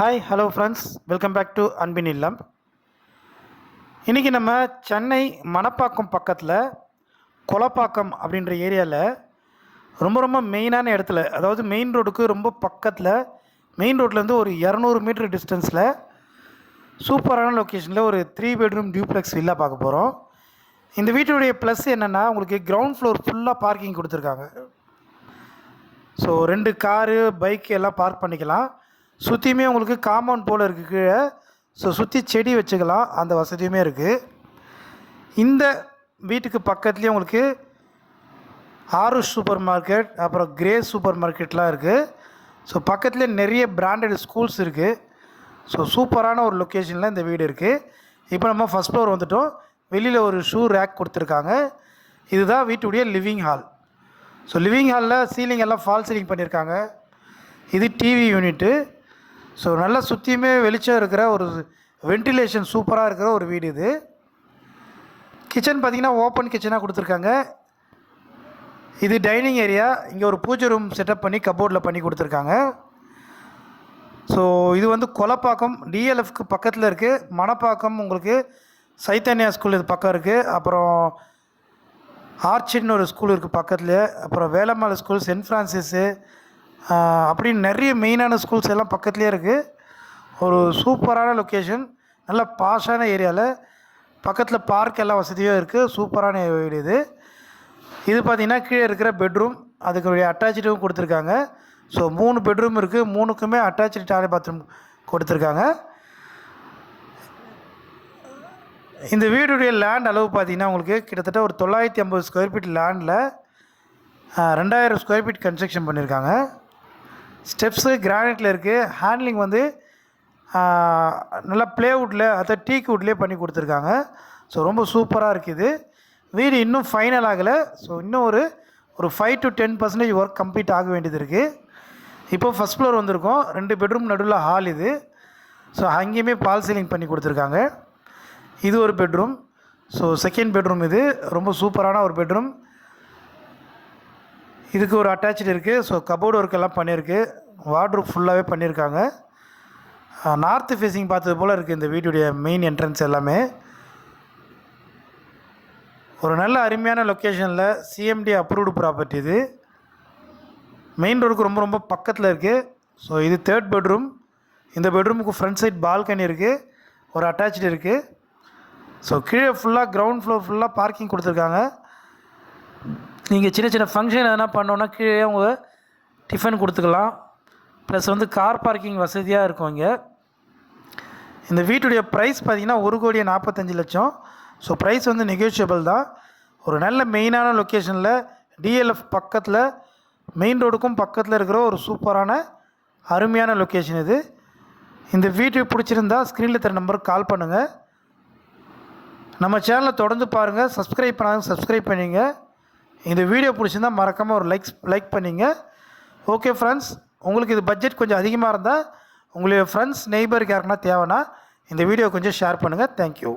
Hi hello friends welcome back to அன்பின் இல்லம் இன்றைக்கி நம்ம சென்னை மணப்பாக்கம் பக்கத்தில் கொலப்பாக்கம் அப்படின்ற ஏரியாவில் ரொம்ப ரொம்ப மெயினான இடத்துல அதாவது மெயின் ரோடுக்கு ரொம்ப பக்கத்தில் மெயின் ரோட்லேருந்து ஒரு இரநூறு மீட்டர் டிஸ்டன்ஸில் சூப்பரான லொக்கேஷனில் ஒரு த்ரீ பெட்ரூம் டியூப்ளெக்ஸ் வில்லா பார்க்க போகிறோம் இந்த வீட்டுடைய ப்ளஸ் என்னென்னா உங்களுக்கு கிரவுண்ட் ஃப்ளோர் ஃபுல்லாக பார்க்கிங் கொடுத்துருக்காங்க. ஸோ ரெண்டு காரு பைக் எல்லாம் பார்க் பண்ணிக்கலாம். சுற்றியுமே உங்களுக்கு காம்பவுண்ட் போல் இருக்குது கீழே. ஸோ சுற்றி செடி வச்சுக்கலாம். அந்த வசதியுமே இருக்குது இந்த வீட்டுக்கு பக்கத்துலேயே உங்களுக்கு ஆருஷ் சூப்பர் மார்க்கெட் அப்புறம் கிரே சூப்பர் மார்க்கெட்லாம் இருக்குது ஸோ பக்கத்துலேயே நிறைய பிராண்டட் ஸ்கூல்ஸ் இருக்குது ஸோ சூப்பரான ஒரு லொக்கேஷனில் இந்த வீடு இருக்குது இப்போ நம்ம ஃபஸ்ட் ஃப்ளோர் வந்துட்டோம். வெளியில் ஒரு ஷூ ரேக் கொடுத்துருக்காங்க. இதுதான் வீட்டுடைய லிவிங் ஹால் ஸோ லிவிங் ஹாலில் சீலிங் எல்லாம் ஃபால் சீலிங் பண்ணியிருக்காங்க இது டிவி யூனிட்டு ஸோ நல்லா சுற்றியுமே வெளிச்சம் இருக்கிற ஒரு வென்டிலேஷன் சூப்பராக இருக்கிற ஒரு வீடு இது. கிச்சன் பார்த்திங்கன்னா ஓப்பன் கிச்சனாக கொடுத்துருக்காங்க. இது டைனிங் ஏரியா இங்கே ஒரு பூஜை ரூம் செட்டப் பண்ணி கபோர்டில் பண்ணி கொடுத்துருக்காங்க. ஸோ இது வந்து கொலப்பாக்கம். டிஎல்எஃப்க்கு பக்கத்தில் இருக்குது மணப்பாக்கம் உங்களுக்கு சைத்தன்யா ஸ்கூல் இது பக்கம் இருக்குது அப்புறம் ஆர்ச்சின்னு ஒரு ஸ்கூல் இருக்குது பக்கத்தில் அப்புறம் வேலம்மாள் ஸ்கூல் சென்ட் ஃப்ரான்சிஸு அப்படின்னு நிறைய மெயினான ஸ்கூல்ஸ் எல்லாம் பக்கத்துலேயே இருக்குது ஒரு சூப்பரான லொக்கேஷன் நல்ல பாஷான ஏரியாவில் பக்கத்தில் பார்க் எல்லா வசதியும் இருக்குது சூப்பரான வீடு இது. இது பார்த்திங்கன்னா கீழே இருக்கிற பெட்ரூம் அதுக்கு அட்டாச்சும் கொடுத்துருக்காங்க. ஸோ மூணு பெட்ரூம் இருக்குது மூணுக்குமே அட்டாச்சு டாய்லெட் பாத்ரூம் கொடுத்துருக்காங்க. இந்த வீடுடைய லேண்ட் அளவு பார்த்திங்கன்னா உங்களுக்கு கிட்டத்தட்ட ஒரு தொள்ளாயிரத்தி ஐம்பது ஸ்கொயர் ஃபீட் லேண்டில் ரெண்டாயிரம் ஸ்கொயர் ஃபீட் கன்ஸ்ட்ரக்ஷன் பண்ணியிருக்காங்க ஸ்டெப்ஸு கிரானைட்டில் இருக்குது ஹேண்ட்லிங் வந்து நல்லா ப்ளேவுட்டில் அதாவது டீக் வுட்லேயே பண்ணி கொடுத்துருக்காங்க. ஸோ ரொம்ப சூப்பராக இருக்குது வீடு இன்னும் ஃபைனல் ஆகலை. ஸோ இன்னும் ஒரு ஒரு five to ten percentage work complete ஆக வேண்டியது இருக்குது இப்போ ஃபஸ்ட் ஃப்ளோர் வந்திருக்கோம். ரெண்டு பெட்ரூம் நடுவில் ஹால் இது. ஸோ அங்கேயுமே பால் சீலிங் பண்ணி கொடுத்துருக்காங்க. இது ஒரு பெட்ரூம் ஸோ செகண்ட் பெட்ரூம் இது. ரொம்ப சூப்பரான ஒரு பெட்ரூம் இதுக்கு ஒரு அட்டாச்சு இருக்குது ஸோ கபோர்டு ஒர்க் எல்லாம் பண்ணியிருக்கு. வார்ட்ரூப் ஃபுல்லாகவே பண்ணியிருக்காங்க. நார்த்து ஃபேஸிங் பார்த்தது போல் இருக்குது இந்த வீட்டுடைய மெயின் என்ட்ரன்ஸ் எல்லாமே. ஒரு நல்ல அருமையான லொக்கேஷனில் சிஎம்டி அப்ரூவ்டு ப்ராப்பர்ட்டி இது. மெயின் ரோடுக்கு ரொம்ப ரொம்ப பக்கத்தில் இருக்குது ஸோ இது தேர்ட் பெட்ரூம் இந்த பெட்ரூமுக்கு ஃப்ரண்ட் சைட் பால்கனி இருக்குது ஒரு அட்டாச்சு இருக்குது ஸோ கீழே ஃபுல்லாக கிரவுண்ட் ஃப்ளோர் ஃபுல்லாக பார்க்கிங் கொடுத்துருக்காங்க. நீங்கள் சின்ன சின்ன ஃபங்க்ஷன் எதனா பண்ணோன்னா கீழே உங்கள் டிஃபன் கொடுத்துக்கலாம். ப்ளஸ் வந்து கார் பார்க்கிங் வசதியாக இருக்கும் இங்கே. இந்த வீட்டுடைய ப்ரைஸ் பார்த்திங்கன்னா ஒரு கோடியே நாற்பத்தஞ்சு லட்சம். ஸோ ப்ரைஸ் வந்து நெகோஷியபிள் தான். ஒரு நல்ல மெயினான லொக்கேஷனில் டிஎல்எஃப் பக்கத்தில் மெயின் ரோடுக்கும் பக்கத்தில் இருக்கிற ஒரு சூப்பரான அருமையான லொக்கேஷன் இது. இந்த வீட்டு பிடிச்சிருந்தா ஸ்க்ரீனில் தர நம்பருக்கு கால் பண்ணுங்கள் நம்ம சேனலை தொடர்ந்து பாருங்கள் சப்ஸ்கிரைப் பண்ணாங்க சப்ஸ்கிரைப் பண்ணிங்க. இந்த வீடியோ பிடிச்சிருந்தால் மறக்காமல் ஒரு லைக்ஸ் லைக் பண்ணிங்க. ஓகே ஃப்ரெண்ட்ஸ் உங்களுக்கு இது பட்ஜெட் கொஞ்சம் அதிகமாக இருந்தால் உங்களுடைய ஃப்ரெண்ட்ஸ் நெய்பருக்கு யாருக்குன்னா தேவைன்னா இந்த வீடியோ கொஞ்சம் ஷேர் பண்ணுங்கள் தேங்க்யூ